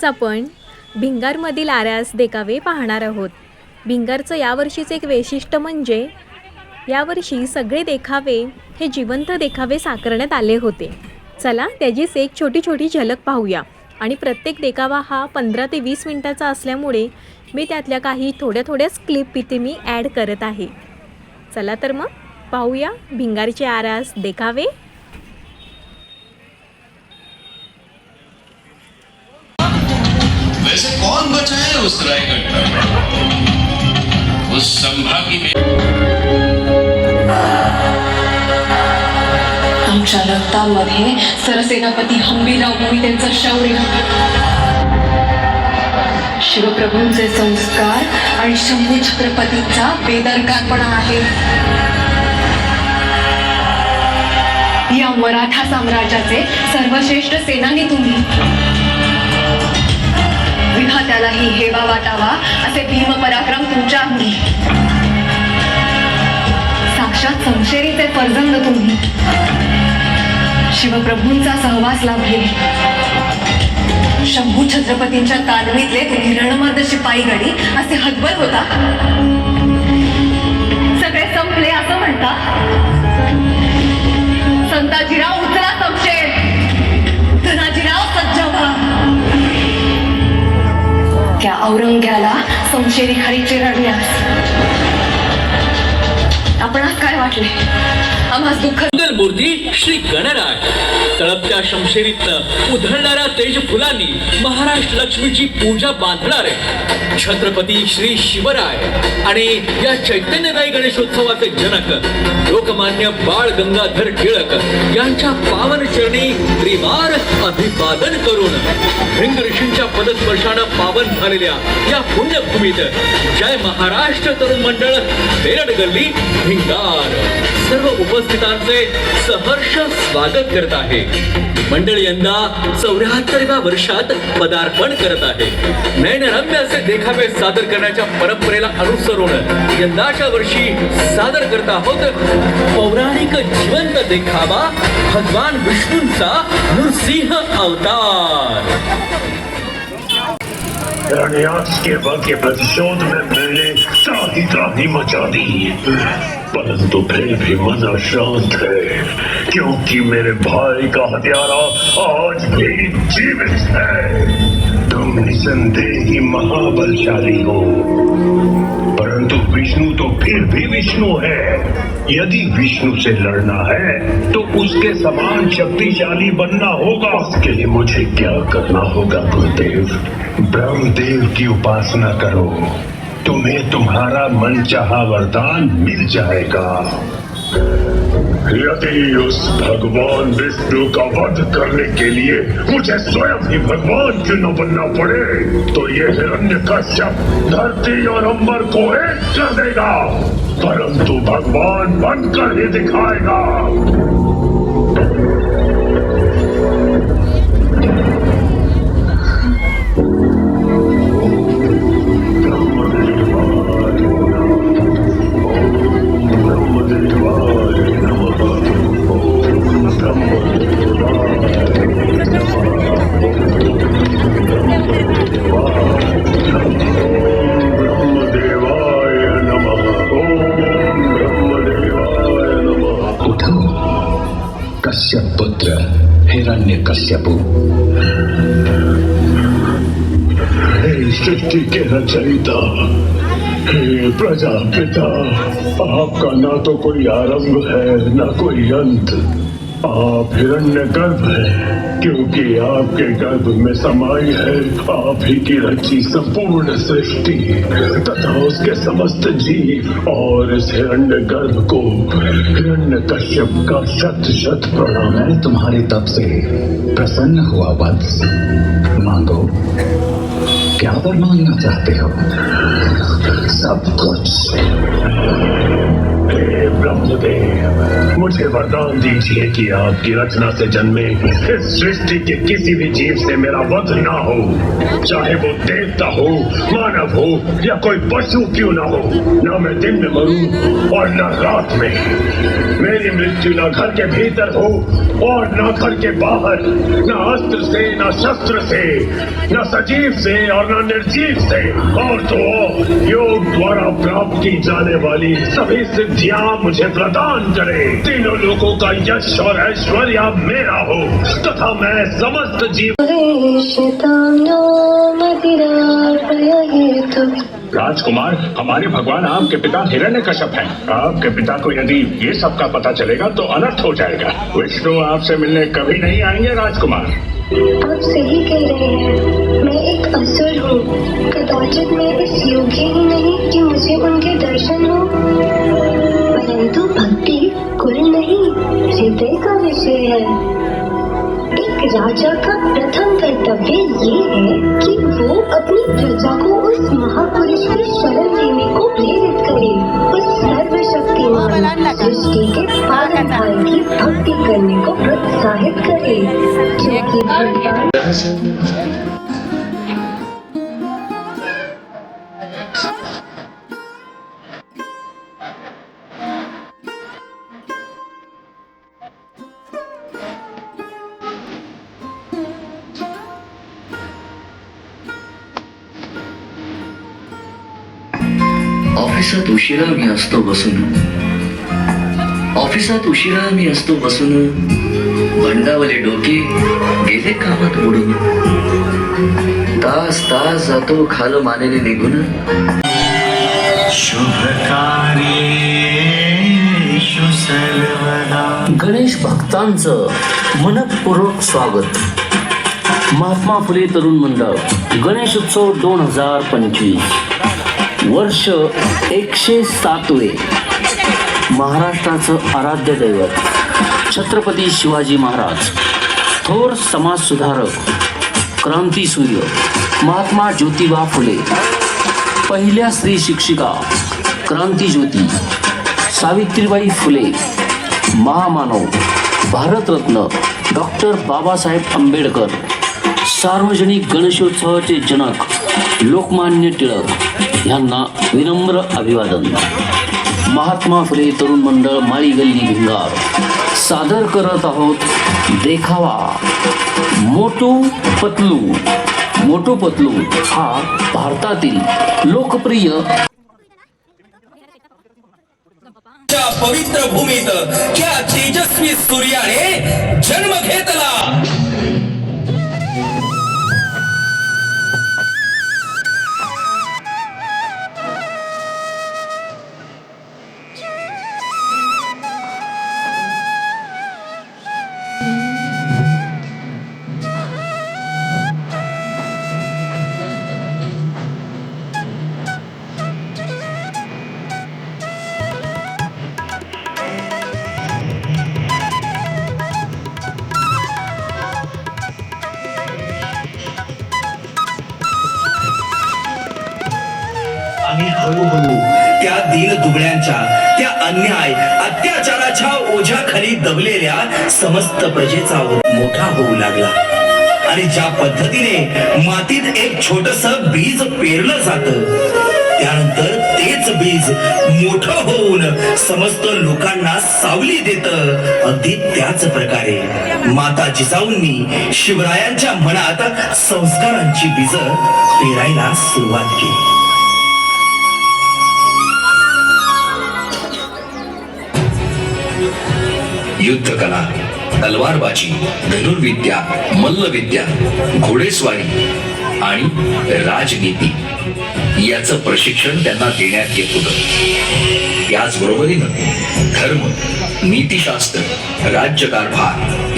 आज आपण भिंगारमधील आरास देखावे पाहणार आहोत. भिंगारचं यावर्षीचं एक वैशिष्ट्य म्हणजे यावर्षी सगळे देखावे हे जिवंत देखावे साकारण्यात आले होते. चला त्याचीच एक छोटी छोटी झलक पाहूया. आणि प्रत्येक देखावा हा पंधरा ते वीस मिनटाचा असल्यामुळे मी त्यातल्या काही थोड्या थोड्याच क्लिप इथे मी ॲड करत आहे. चला तर मग पाहूया भिंगारचे आरास देखावे बचा है उस रायगढ़ का उस संभागी में आमच्या रक्तामध्ये सरसेनापती हंबीराव मोहितेंचं शौर्य शिवप्रभूंचे संस्कार आणि शंभू छत्रपतींचा बेदरकारपणा आहे. या मराठा साम्राज्याचे सर्वश्रेष्ठ सेनानी तुम्ही. विधात्यालाही हेवा वाटावा असे भीमपराक्रम तुमच्या अंगी साक्षात संशेरीचे फर्जंद तुम्ही. शिवप्रभूंचा सहवास लाभले. शंभू छत्रपतींच्या तालमीतले तुम्ही रणमर्द शिपाई गडी असे हतबल होता. औरंग्याला संशयी खरीचे रडल्यास आपणास काय वाटले? आम्हास दुःख मूर्ती श्री गणराय तळपत्या शमशेरीत उधळणाऱ्या तेज फुलांनी महाराष्ट्र लक्ष्मीची पूजा बांधणारे छत्रपती श्री शिवराय आणि या चैतन्यदायी गणेशोत्सवाचे जनक लोकमान्य बाळ गंगाधर टिळक यांच्या पावन चरणी त्रिवार अभिवादन करून भिंग ऋषींच्या पदस्पर्शानं पावन झालेल्या या पुण्यभूमीत जय महाराष्ट्र तरुण मंडळ बेरड गल्ली भिंगार सर्व उपस्थितांचे सहर्ष स्वागत करत आहे. मंडळ यंदा चौऱ्याहत्तरव्या वर्षात पदार्पण करत आहे. नयनरम्य असे देखावे सादर करण्याच्या परंपरेला अनुसरून यंदाच्या वर्षी सादर करत आहोत पौराणिक जिवंत देखावा भगवान विष्णूंचा नृसिंह अवतार. के बल के प्रतिशोध में मैंने त्राही त्राही मचा दी. परंतु फिर भी मन अशांत है, क्योंकि मेरे भाई का हत्यारा आज भी जीवित है। तुम निसंदेह ही महाबलशाली हो। परंतु विष्णु तो फिर भी विष्णु है। यदि विष्णु से लड़ना है तो उसके समान शक्तिशाली बनना होगा। उसके लिए मुझे क्या करना होगा गुरुदेव ब्रह्मदेव की उपासना करो। तुम्हें तुम्हारा मन चाह वरदान मिल जाएगा। यदि उस भगवान विष्णु का वध करने के लिए मुझे स्वयं ही भगवान क्यों न बनना पड़े तो ये हिरण्य कश्यप धरती और अंबर को एक कर देगा, परंतु भगवान बनकर ही दिखाएगा। हिरण्य कश्यपु सृष्टि के रचयिता प्रजापिता, आपका ना तो कोई आरंभ है, ना कोई अंत। आप हिरण्य गर्भ है। क्योंकि आपके गर्भ में समाई है, आप ही की रची संपूर्ण सृष्टि, तथा उसके समस्त जीव और इस हिरण्य गर्भ को हिरण्य कश्यप का शत शत प्रणाम मैं तुम्हारे तप से प्रसन्न हुआ वत्स। मांगो, क्या वर मांगना चाहते हो? सब कुछ मुझे वरदान दीजिए कि आपकी रचना से जन्मे इस सृष्टि के किसी भी जीव से मेरा वध ना हो। चाहे वो देवता हो, मानव हो, या कोई पशु क्यों ना हो, न मैं दिन में मरूं और न रात में। मेरी मृत्यु न घर के भीतर हो और न घर के बाहर, न अस्त्र से, न शस्त्र से, न सजीव से और न निर्जीव से, और तो और। योग द्वारा प्राप्त की जाने वाली सभी सिद्धियाँ मुझे प्रदान करे। तीनों लोगों का यश और ऐश्वर्य मेरा हो तथा मैं समस्त जीव राजकुमार हमारे भगवान आपके पिता हिरण्य कश्यप है। आपके पिता को यदि ये सब का पता चलेगा तो अनर्थ हो जाएगा। विष्णु आपसे मिलने कभी नहीं आएँगे राजकुमार। आप सही कह रहे हैं मैं एक असुर हूँ कदाचित मैं इस योग्य ही नहीं कि मुझे उनके दर्शन हो। परंतु भक्ति कुल नहीं, हृदय का विषय है। एक राजा का प्रथम कर्तव्य ये है कि वो अपनी प्रजा को उस महापुरुष की शरण लेने को प्रेरित करे उस सर्वशक्तिमान सृष्टि के भाई की भक्ति करने को प्रोत्साहित करे। जो कि भगवान ऑफिसात उशिरा मी असतो बसून. ऑफिसात उशिरा मी असतो बसून. भंडावले डोके गेले कामात बुडून. तास तास जातो खाल मानेने निघून. गणेश भक्तांचं मनपूर्वक स्वागत. महात्मा फुले तरुण मंडळ गणेश उत्सव दोन हजार पंचवीस. वर्ष एकशे सातवे महाराष्ट्राचं आराध्य दैवत छत्रपती शिवाजी महाराज थोर समाजसुधारक क्रांतीसूर्य महात्मा ज्योतिबा फुले पहिल्या स्त्री शिक्षिका क्रांतीज्योती सावित्रीबाई फुले महामानव भारतरत्न डॉक्टर बाबासाहेब आंबेडकर सार्वजनिक गणेशोत्सवाचे जनक लोकमान्य टिळक यांना विनम्र अभिवादन. महात्मा फुले तरुण मंडळ माळी गल्ली भिंगार. सादर करत आहोत देखावा. मोटू पतलू. मोटू पतलू हा भारतातील लोकप्रिय पवित्र भूमीत त्या तेजस्वी सूर्याने जन्म घेतला. आणि त्या दीन दुबळ्यांच्या त्या अन्याय अत्याचाराच्या ओझ्याखाली दबलेल्या समस्त प्रजेचा मोठा होऊ लागला. आणि ज्या पद्धतीने मातीत एक छोटस बीज पेरलं जात त्यानंतर तेच बीज मोठं होऊन समस्त लोकांना सावली देत अगदी त्याच प्रकारे. माता जिजाऊंनी शिवरायांच्या मनात संस्कारांची बीज पेरायला सुरुवात केली. युद्धकला तलवारबाजी धनुर्विद्या मल्लविद्या घोडेस्वारी आणि राजनीती याचं प्रशिक्षण त्यांना देण्यात येत होतं. याचबरोबरीनं धर्म नीतिशास्त्र राज्यकारभार